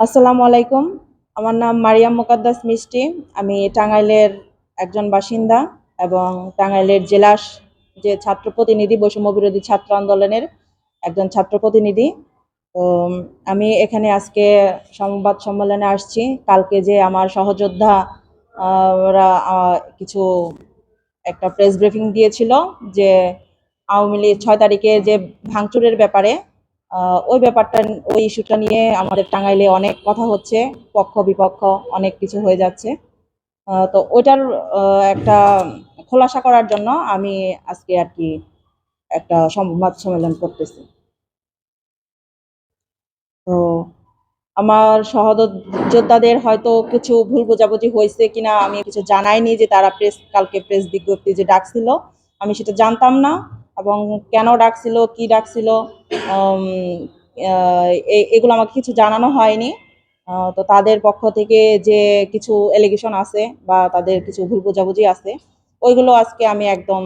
আসসালামু আলাইকুম। আমার নাম মারিয়াম মোকাদ্দাস মিষ্টি। আমি টাঙ্গাইলের একজন বাসিন্দা এবং টাঙ্গাইলের জেলা যে ছাত্র প্রতিনিধি, বৈষম্য বিরোধী ছাত্র আন্দোলনের একজন ছাত্র প্রতিনিধি। তো আমি এখানে আজকে সংবাদ সম্মেলনে আসছি। কালকে যে আমার সহযোদ্ধা ওরা কিছু একটা প্রেস ব্রিফিং দিয়েছিল যে আওয়ামী লীগ ছয় তারিখে যে ভাঙচুরের ব্যাপারে ওই ব্যাপারটা, ওই ইস্যুটা নিয়ে আমাদের টাঙ্গাইলে অনেক কথা হচ্ছে, পক্ষ, বিপক্ষ, অনেক কিছু হয়ে যাচ্ছে। তো ওইটার একটা খোলাসা করার জন্য আমি আজকে আর কি একটা সংবাদ সম্মেলন করতেছি। তো আমার সহযোদ্ধাদের হয়তো কিছু ভুল বোঝাবুঝি হয়েছে কিনা আমি কিছু জানাইনি যে তারা প্রেস কালকে প্রেস বিজ্ঞপ্তি যে ডাকছিল, আমি সেটা জানতাম না। এবং কেন ডাকছিল, কি ডাকছিল এগুলো আমাকে কিছু জানানো হয়নি। তো তাদের পক্ষ থেকে যে কিছু এলিগেশন আছে বা তাদের কিছু ভুল বোঝাবুঝি আছে, ওইগুলো আজকে আমি একদম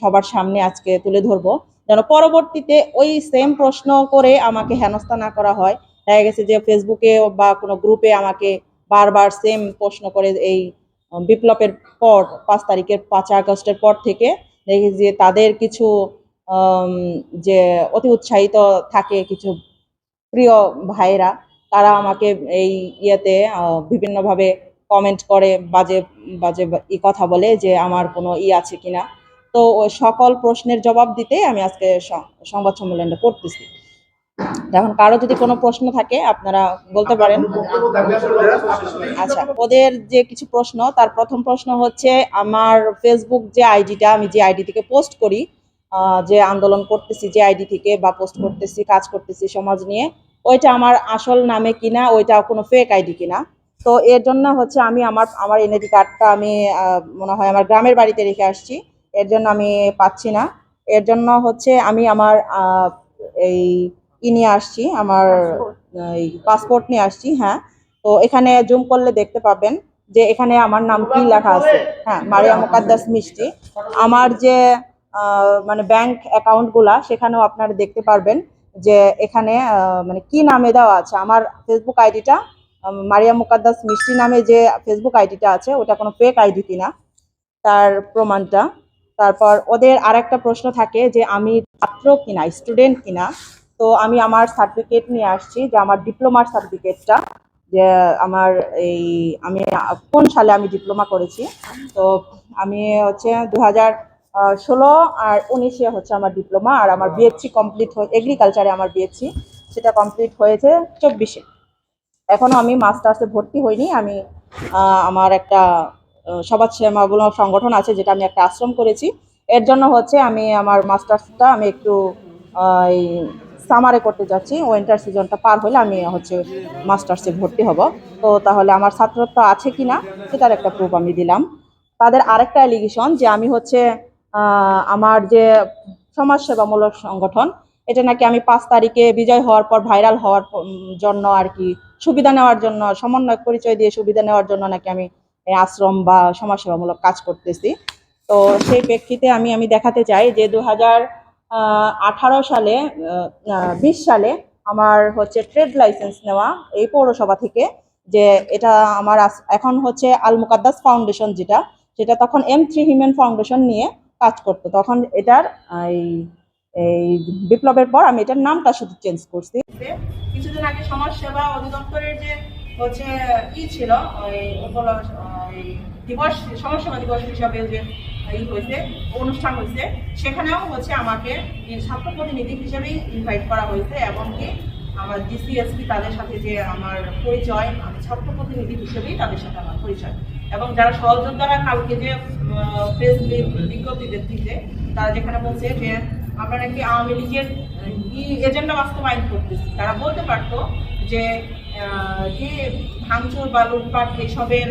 সবার সামনে আজকে তুলে ধরবো। যেন পরবর্তীতে ওই সেম প্রশ্ন করে আমাকে হেনস্থা না করা হয়। দেখা গেছে যে ফেসবুকে বা কোনো গ্রুপে আমাকে বারবার সেম প্রশ্ন করে এই বিপ্লবের পর, পাঁচ তারিখের পাঁচ আগস্টের পর থেকে দেখি যে তাদের কিছু যে অতি উৎসাহিত থাকে কিছু প্রিয় ভাইরা তারা আমাকে এই ইয়েতে বিভিন্নভাবে কমেন্ট করে, বাজে বাজে ই কথা বলে যে আমার কোনো ই আছে কিনা। তো সকল প্রশ্নের জবাব দিতে আমি আজকে সংবাদ সম্মেলনটা করতেছি। এখন কারও যদি কোনো প্রশ্ন থাকে, আপনারা বলতে পারেন। আচ্ছা ওদের যে কিছু প্রশ্ন, তার প্রথম প্রশ্ন হচ্ছে, আমার ফেসবুক যে আইডিটা আমি যে আইডি থেকে পোস্ট করি যে আন্দোলন করতেছি, যে আইডি থেকে বা পোস্ট করতেছি, কাজ করতেছি সমাজ নিয়ে, ওইটা আমার আসল নামে কিনা ওইটা কোনো ফেক আইডি কিনা। তো এর জন্য হচ্ছে আমি আমার আমার এনআইডি কার্ডটা আমি মনে হয় আমার গ্রামের বাড়িতে রেখে আসছি। এর জন্য আমি পাচ্ছি না। এর জন্য হচ্ছে আমি আমার এই ই নিয়ে আসছি আমার এই পাসপোর্ট নিয়ে আসছি হ্যাঁ। তো এখানে জুম করলে দেখতে পাবেন যে এখানে আমার নাম কি লেখা আছে। হ্যাঁ মারিয়া মুকাদ্দাস মিষ্টি। আমার যে মানে ব্যাংক অ্যাকাউন্টগুলা সেখানেও আপনারা দেখতে পারবেন যে এখানে মানে কি নামে দেওয়া আছে। আমার ফেসবুক আইডিটা মারিয়া মুকাদ্দাস মিষ্টি নামে যে ফেসবুক আইডিটা আছে ওটা কোনো ফেক আইডি কিনা তার প্রমাণটা। তারপর ওদের আরেকটা প্রশ্ন থাকে যে আমি ছাত্র কিনা স্টুডেন্ট কিনা তো আমি আমার সার্টিফিকেট নিয়ে আসছি যে আমার ডিপ্লোমার সার্টিফিকেটটা যে আমার এই আমি কোন সালে আমি ডিপ্লোমা করেছি। তো আমি হচ্ছে দু হাজার ষোলো আর উনিশে হচ্ছে আমার ডিপ্লোমা আর আমার বিএসসি কমপ্লিট হয়ে এগ্রিকালচারে আমার বিএসসি সেটা কমপ্লিট হয়েছে চব্বিশে। এখনও আমি মাস্টার্সে ভর্তি হইনি আমি আমার একটা সমাজ সেবামূলক সংগঠন আছে যেটা আমি একটা আশ্রম করেছি। এর জন্য হচ্ছে আমি আমার মাস্টার্সটা আমি একটু এই সামারে করতে যাচ্ছি। উইন্টার সিজনটা পার হলে আমি হচ্ছে মাস্টার্সে ভর্তি হব। তো তাহলে আমার ছাত্রত্ব আছে কি না সেটার একটা প্রুফ আমি দিলাম। তাদের আরেকটা অ্যালিগেশন যে আমি হচ্ছে আমার যে সমাজসেবামূলক সংগঠন, এটা নাকি আমি পাঁচ তারিখে বিজয় হওয়ার পর ভাইরাল হওয়ার জন্য আর কি সুবিধা নেওয়ার জন্য, সমন্বয় পরিচয় দিয়ে সুবিধা নেওয়ার জন্য নাকি আমি আশ্রম বা সমাজসেবামূলক কাজ করতেছি। তো সেই প্রেক্ষিতে আমি আমি দেখাতে চাই যে দু হাজার আঠারো সালে বিশ সালে আমার হচ্ছে ট্রেড লাইসেন্স নেওয়া এই পৌরসভা থেকে, যে এটা আমার এখন হচ্ছে আল মুকাদ্দাস ফাউন্ডেশন যেটা, সেটা তখন এম থ্রি হিউম্যান ফাউন্ডেশন নিয়ে কাজ করতো। তখন এটার এই এই বিপ্লবের পর আমি এটার নামটা শুধু চেঞ্জ করছি। কিছুদিন আগে সমাজ সেবা অধিদপ্তরের যে হচ্ছে ই ছিল ওই দিবস, সমাজ সেবা দিবস হিসাবে যে ই হয়েছে, অনুষ্ঠান হয়েছে। সেখানেও হচ্ছে আমাকে এই ছাত্র প্রতিনিধি হিসেবেই ইনভাইট করা হয়েছে, এমনকি আমার ডিসিএসপি তাদের সাথে যে আমার পরিচয়, আমি ছাত্র প্রতিনিধি হিসেবেই তাদের সাথে আমার পরিচয়। এবং যারা সহযোদ্ধারা কালকে যে প্রেস বিজ্ঞপ্তি দিতে তারা যেখানে বলছে যে, আমরা নাকি আওয়ামী লীগের ই এজেন্ডা বাস্তবায়ন করতেছি। তারা বলতে পারতো যে যে ভাঙচুর বা লুটপাট এসবের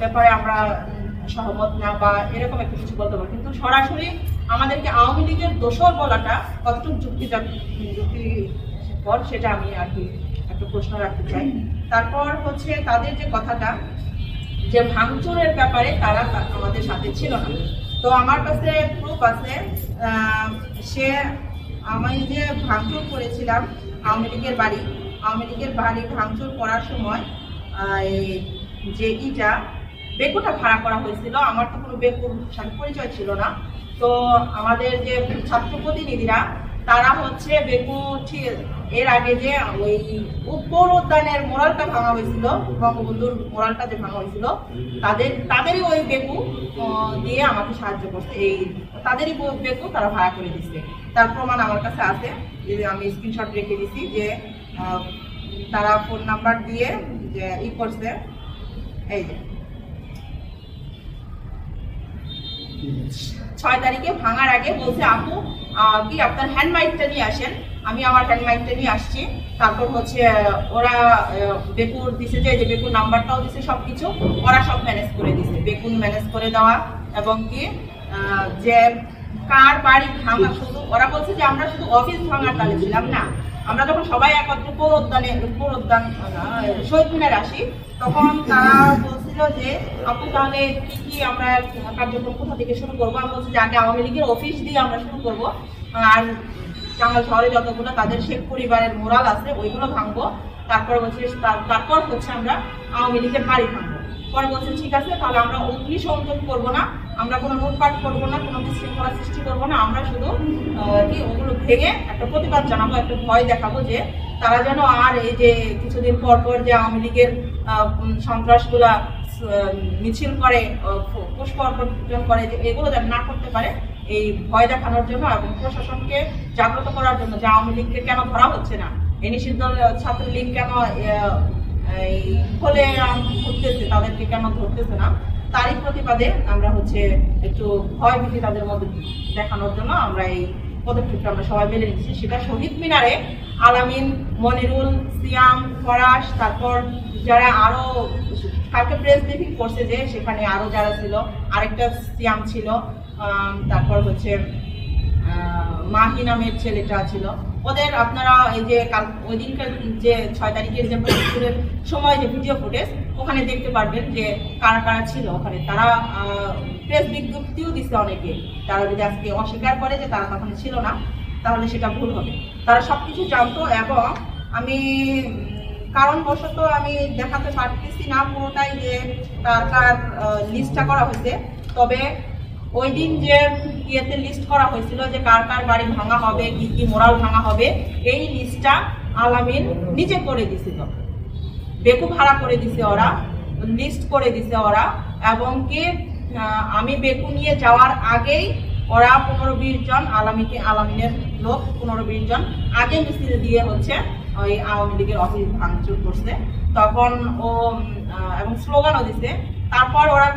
ব্যাপারে আমরা সহমত না বা এরকম একটা কিছু বলতে পারো কিন্তু সরাসরি আমাদেরকে আওয়ামী লীগের দোষর বলাটা কতটুকু যুক্তি যুক্তি পর সেটা আমি আর কি একটা প্রশ্ন রাখতে চাই। তারপর হচ্ছে তাদের যে কথাটা, যে ভাঙচুরের ব্যাপারে তারা আমাদের সাথে ছিল না। তো আমার কাছে প্রুফ আছে সে আমি যে ভাঙচুর করেছিলাম আওয়ামী লীগের বাড়ি, আওয়ামী লীগের বাড়ি ভাঙচুর করার সময় যে ইটা বেকুটা ভাড়া করা হয়েছিল। আমার তো কোনো বেকুর সাথে পরিচয় ছিল না। তো আমাদের যে ছাত্র প্রতিনিধিরা, তারা হচ্ছে বেকু এর আগে যে ওই উপর উদ্যানের মোরালটা ভাঙা হয়েছিল, বঙ্গবন্ধুর মোরালটা যে ভাঙা হয়েছিল, তাদের, তাদেরই ওই বেকু দিয়ে আমাকে সাহায্য করছে। এই তাদেরই বেকু তারা ভাড়া করে দিচ্ছে তার প্রমাণ আমার কাছে আছে, যে আমি স্ক্রিনশট রেখে দিছি যে তারা ফোন নাম্বার দিয়ে যে ই করছে। এই যে। ছয় তারিখে ভাঙার আগে বলছে, আপু কি আপনার হ্যান্ড মাইকটা নিয়ে আসেন? আমি আমার হ্যান্ড মাইকটা নিয়ে আসছি। তারপর হচ্ছে ওরা বেকুর দিছে যে বেকুর নাম্বারটাও দিছে সব কিছু ওরা সব ম্যানেজ করে দিছে। বেকুন ম্যানেজ করে দেওয়া এবং কি যে কার বাড়ি ভাঙা? শুধু ওরা বলছে যে আমরা শুধু অফিস ভাঙার তালে ছিলাম না। আমরা যখন সবাই একত্র পৌর উদ্যানে শহীদ আসি, তখন তারা বলছিল যে, আপু, তাহলে কি কি আমরা কার্যক্রম কোথা থেকে শুরু করব? আমি বলছি যে, আগে আওয়ামী লীগের অফিস দিয়ে আমরা শুরু করব। আর টাঙ্গাল শহরে যতগুলো তাদের শেখ পরিবারের মোরাল আছে, ওইগুলো ভাঙবো। তারপর বলছে তারপর হচ্ছে আমরা আওয়ামী লীগের বাড়ি ভাঙবো। পরে বলছে, ঠিক আছে, তাহলে আমরা অগ্নি সংযোগ করব না। আমরা কোনো লুটপাট করব না, কোনো বিশৃঙ্খলা সৃষ্টি করব না। আমরা শুধু কি, ওগুলো ভেঙে একটা প্রতিবাদ জানাব, একটা ভয় দেখাবো যে তারা যেন আর এই যে কিছুদিন পর পর যে আওয়ামী লীগের সন্ত্রাসগুলা মিছিল করে পুষ্প অর্পণ করে, যে এগুলো যেন না করতে পারে, এই ভয় দেখানোর জন্য এবং প্রশাসনকে জাগ্রত করার জন্য যে আওয়ামী লীগকে কেন ধরা হচ্ছে না? এই নিষিদ্ধ ছাত্রলীগ কেন এই খোলে আম ঘুরতেছে তাদেরকে কেন ধরতেছে না? তারই প্রতিবাদে আমরা হচ্ছে একটু ভয় ভীতি তাদের মধ্যে দেখানোর জন্য আমরা এই পদক্ষেপটা আমরা সবাই মেনে নিচ্ছি। সেটা শহীদ মিনারে আলামিন, মনিরুল, সিয়াম, ফরাস, তারপর যারা আরও কালকে প্রেস ব্রিফিং করছে যে সেখানে আরও যারা ছিল, আরেকটা সিয়াম ছিল তারপর হচ্ছে মাহি নামের ছেলেটা ছিল। ওদের আপনারা এই যে কাল ওই দিনকার যে ছয় তারিখের যে প্রতিবাদের সময় যে ভিডিও ফুটেজ ওখানে দেখতে পারবেন যে কারা কারা ছিল ওখানে। তারা প্রেস বিজ্ঞপ্তিও দিচ্ছে অনেকে। তারা যদি আজকে অস্বীকার করে যে তারা তখন ছিল না, তাহলে সেটা ভুল হবে। তারা সব কিছু জানতো এবং আমি কারণবশত আমি দেখাতে পারতেছি না পুরোটাই যে তার লিস্টটা করা হয়েছে। তবে ওই দিন যে ইয়েতে লিস্ট করা হয়েছিল যে কার কার বাড়ি ভাঙা হবে, কি কি মোরাল ভাঙা হবে, এই লিস্টটা আলামিন নিজে করে দিছিল। বেকু ভাড়া করে দিছে ওরা লিস্ট করে দিছে ওরা, এবং কি আমি বেকু নিয়ে যাওয়ার আগেই ওরা পনেরো বিশ জন আলামিকে আলামিনের লোক পনেরো বিশ জন আগে মিছিল দিয়ে হচ্ছে ওই আওয়ামী লীগের অফিস ভাঙচুর করছে। তখন ও এবং স্লোগানও দিছে। তারপর ওরা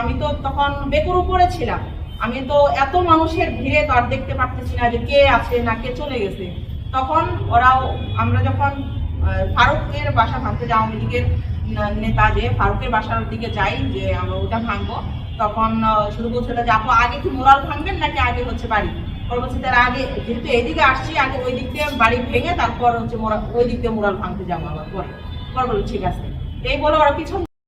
আমি তো তখন বেকুর উপরে ছিলাম আমি তো এত মানুষের ভিড়ে তো আর দেখতে পারতেছি না যে কে আছে না কে চলে গেছে। তখন ওরাও আমরা যখন ফারুকের বাসা ভাঙতে যে আওয়ামী লীগের নেতা যে ফারুকের বাসার দিকে যাই যে আমরা ওটা ভাঙবো তখন আহ, শুরু বলছিল যে আপু আগে কি মোরাল ভাঙবেন নাকি আগে হচ্ছে বাড়ি? পরে বলছে তারা আগে যেহেতু এইদিকে আসছি আগে ওই দিক দিয়ে বাড়ি ভেঙে তারপর হচ্ছে মোরাল ওই দিক দিয়ে মোরাল ভাঙতে যাব আবার পরে। পরে বলল ঠিক আছে। এই বলে ওরা পিছন